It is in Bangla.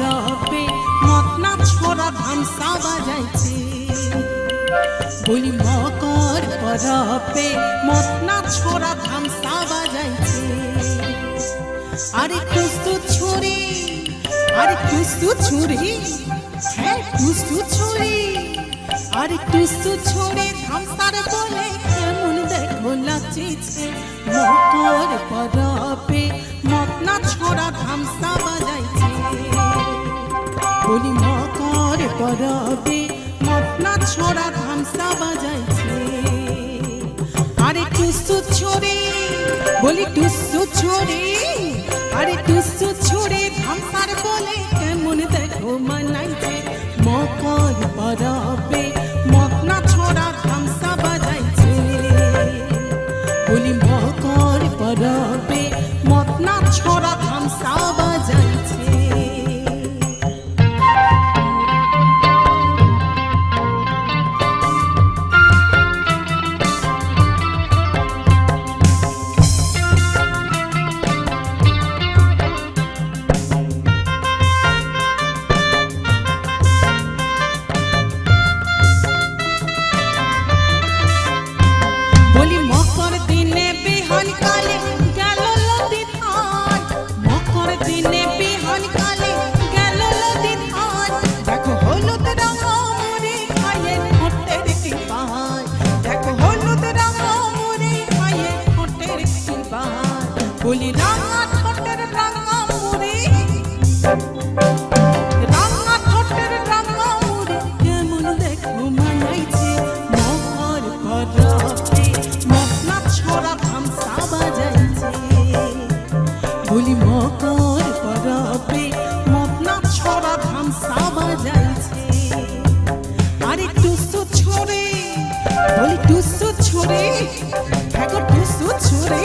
পরবে মতনা ছোড়া ধামসা বাজাইছে বলি মকর পরবে মতনা ছোড়া ধামসা বাজাইছে আরে টুসু ছুরি, আরে টুসু ছুরি হ্যাঁ টুসু ছুরি, আরে টুসু ছুরি ধামসার বলে কেমন দেখো নাচিছে। মকর পরবে মতনা ছোড়া ধামসা বাজাইছে বলি মকর পরবে? মতনা ছড়া ধামসা বাজাইছে। আরে টুসু ছোড়ে। বলি, টুসু ছোড়ে। আরে টুসু ছোড়ে ধামসার বলে কেমন দেখো মানাইছে? মকর পরবে? বলি মকর পরবে মতনা ছড়া ধান সাবা যাইছে। আরে টুসু ছড়ে, বলি টুসু ছড়ে, ঠাকুর টুসু ছড়ে